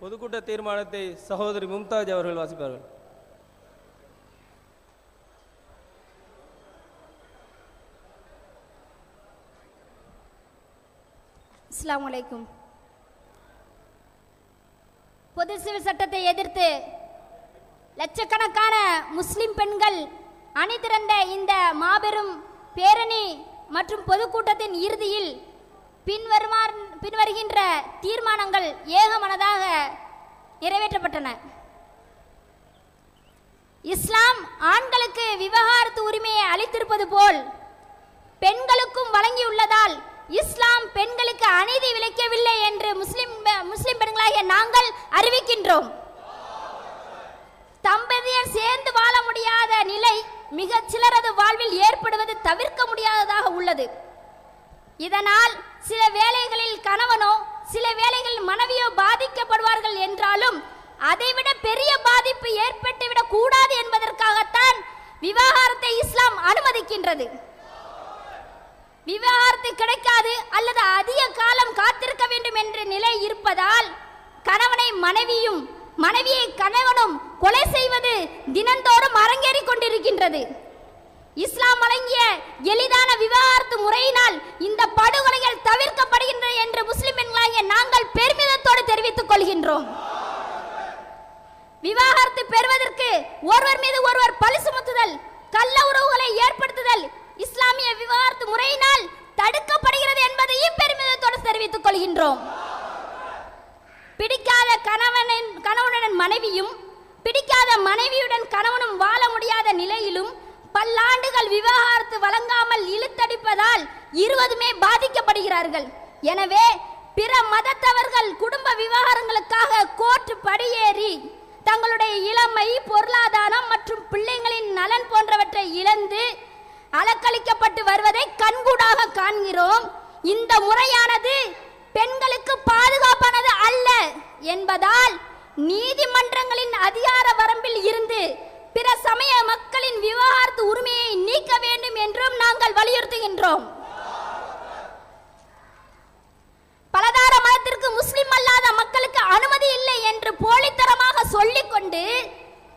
பொதுக்கூட்ட தீர்மானத்தை சகோதரி மும்தாஜ் அவர்கள் வாசிப்பார்கள். அலைக்கும். பொது சிவில் சட்டத்தை எதிர்த்து லட்சக்கணக்கான முஸ்லிம் பெண்கள் அணிதிரண்ட இந்த மாபெரும் பேரணி மற்றும் பொதுக்கூட்டத்தின் இறுதியில் பின்வருமாறு பின்வருகின்ற தீர்மானங்கள் ஏகமனதாக நிறைவேற்றப்பட்டன. இஸ்லாம் ஆண்களுக்கு விவகாரத்து உரிமையை அளித்திருப்பது போல் பெண்களுக்கும் வழங்கியுள்ளதால் இஸ்லாம் பெண்களுக்கு அநீதி விளைக்கவில்லை என்று முஸ்லிம் முஸ்லிம் பெண்களாகிய நாங்கள் அறிவிக்கின்றோம். தம்பதியர் சேர்ந்து வாழ முடியாத நிலை மிக சிலரது வாழ்வில் ஏற்படுவது தவிர்க்க முடியாததாக உள்ளது. இதனால் சில வேளைகளில் கணவனோ சில வேளைகளில் மனைவியோ பாதிக்கப்படுவார்கள் என்றாலும் அதைவிட பெரிய பாதிப்பு ஏற்பட்டுவிடக் கூடாது என்பதற்காகத்தான் விவாகரத்தை இஸ்லாம் அனுமதிக்கின்றது. விவாகரத்து கிடைக்காது அல்லது அதிக காலம் காத்திருக்க வேண்டும் என்ற நிலை இருப்பதால் கணவனை மனைவியும் மனைவியை கணவனும் கொலை செய்வது தினந்தோறும் அரங்கேறிக் கொண்டிருக்கின்றது. இஸ்லாம் வழங்கிய எளிதான விவாகரத்து முறையினால் இந்த படுகொலைகள் தவிர்க்கப்படுகின்றன என்று முஸ்லிம் பெண்களாகிய நாங்கள் பெருமிதத்தோடு தெரிவித்துக் கொள்கின்றோம். விவாகரத்து பெறுவதற்கு ஒருவர் மீது ஒருவர் பழி சுமத்துதல் கள்ள உறவுகளை ஏற்படுத்துதல் இஸ்லாமிய விவாகரத்து முறையினால் தடுக்கப்படுகிறது என்பதையும் பெருமிதத்தோடு தெரிவித்துக் கொள்கின்றோம். பிடிக்காத கணவனின் கணவனுடன் மனைவியும் பிடிக்காத மனைவியுடன் கணவனும் வாழ முடியாத நிலையிலும் பல்லாண்டுகள் விவாகரத்து வழங்காமல் இழுத்தடிப்பதால் இருவதுமே பாதிக்கப்படுகிறார்கள். எனவே பிற மதத்தவர்கள் குடும்ப விவகாரங்களுக்காக கோர்ட் படியேறி தங்களுடைய இளமை பொருளாதாரம் மற்றும் பிள்ளைகளின் நலன் போன்றவற்றை இழந்து அலக்களிக்கப்பட்டு வருவதை கண்கூடாக காண்கிறோம். இந்த முறையானது பெண்களுக்கு பாதுகாப்பானது அல்ல என்பதால் நீதிமன்றங்களின் அதிகார வரம்பில் இருந்து பிற சமய மக்களின் விவகாரத்து உரிமையை நீக்க வேண்டும் என்றும் நாங்கள் வலியுறுத்துகின்றோம். பலதார மதத்திற்கு முஸ்லிம் அல்லாத மக்களுக்கு அனுமதி இல்லை என்று போலித்தரமாக சொல்லிக்கொண்டு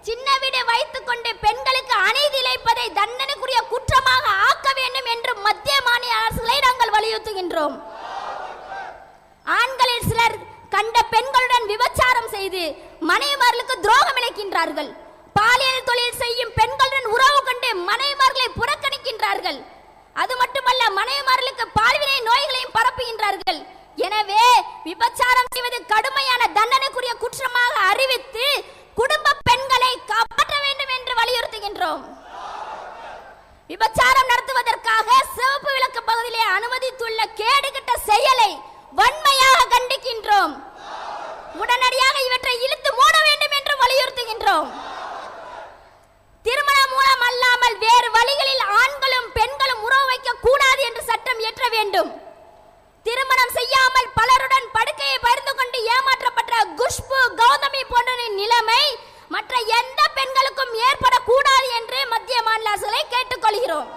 சின்ன வீடு வைத்துக்கொண்டு பெண்களுக்கு அநீதி இழைப்பதை தண்டனைக்குரிய குற்றமாக ஆக்க வேண்டும் என்று மத்திய மாநில அரசுகளை நாங்கள் வலியுறுத்துகின்றோம். ஆண்களில் சிலர் கண்ட பெண்களுடன் விபச்சாரம் செய்து மனைவிமார்களுக்கு துரோகம் இழைக்கின்றார்கள். பாலியல் தொழில் செய்யும் பெண்களுடன் உறவு கொண்டு மனைவிமார்களை புறக்கணிக்கின்றார்கள். அது மட்டுமல்ல மனைவிமார்களுக்கு பால்வினை நோய்களையும் பரப்புகின்றார்கள். எனவே விபச்சாரம் செய்வது கடுமையான தண்டனைக்குரிய குற்றமாக அறிவித்து குடும்ப பெண்களை காப்பாற்ற வேண்டும் என்று வலியுறுத்துகின்றோம். விபச்சாரம் நடத்துவதற்காக சிவப்பு விளக்கு பகுதியிலே அனுமதித்துள்ள கேடுகட்ட செயலை வன்மையாக கண்டிக்கின்றோம். உடனடியாக இவற்றை இழுத்து மூட வேண்டும் என்று வலியுறுத்துகின்றோம் திருமணம் மூலம் அல்லாமல் வேறு வழிகளில் ஆண்களும் பெண்களும் உறவு வைக்க கூடாது என்று சட்டம் இயற்ற வேண்டும் திருமணம் செய்யாமல் பலருடன் படுக்கையை பகிர்ந்து கொண்டு ஏமாற்றப்பட்ட குஷ்பு கௌதமி போன்ற நிலைமை மற்ற எந்த பெண்களுக்கும் ஏற்படக்கூடாது என்று மத்திய மாநில அரசுகளை கேட்டுக்கொள்கிறோம்.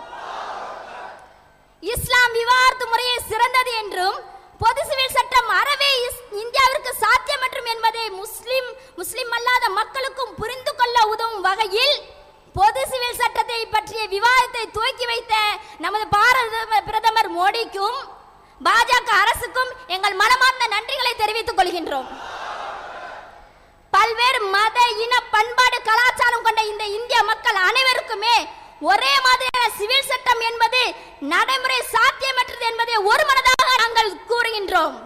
இஸ்லாம் விவாகரத்து முறையை சிறந்தது என்றும் பொது சிவில் சட்டம் அறவே இஸ்- இந்தியாவிற்கு சாத்தியமற்றும் என்பதை முஸ்லிம் முஸ்லிம் அல்லாத மக்களுக்கும் புரிந்து கொள்ள உதவும் வகையில் பொது சிவில் சட்டத்தை பற்றிய விவாதத்தை துவக்கி வைத்த நமது பாரத பிரதமர் மோடிக்கும் பாஜக அரசுக்கும் எங்கள் மனமார்ந்த நன்றிகளை தெரிவித்துக் கொள்கின்றோம். பல்வேறு மத இன பண்பாடு கலாச்சாரம் கொண்ட இந்த இந்திய மக்கள் அனைவருக்குமே ஒரே மாதிரியான சிவில் சட்டம் என்பது நடைமுறை சாத்தியமற்றது என்பதை ஒரு மனதாக நாங்கள் கூறுகின்றோம்.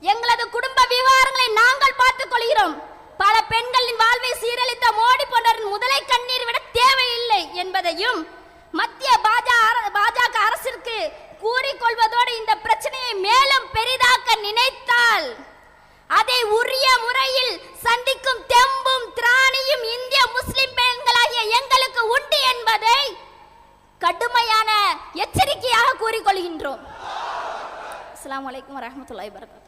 எங்களது குடும்ப விவகாரங்களை நாங்கள் பார்த்துக் கொள்கிறோம். பல பெண்களின் வாழ்வை சீரழித்த மோடி கடுமையான எச்சரிக்கையாக கூறிக்கொள்கின்றோம். அஸ்லாம் அலைக்கும் வரஹ்மத்துல்லாஹி வரகாத்து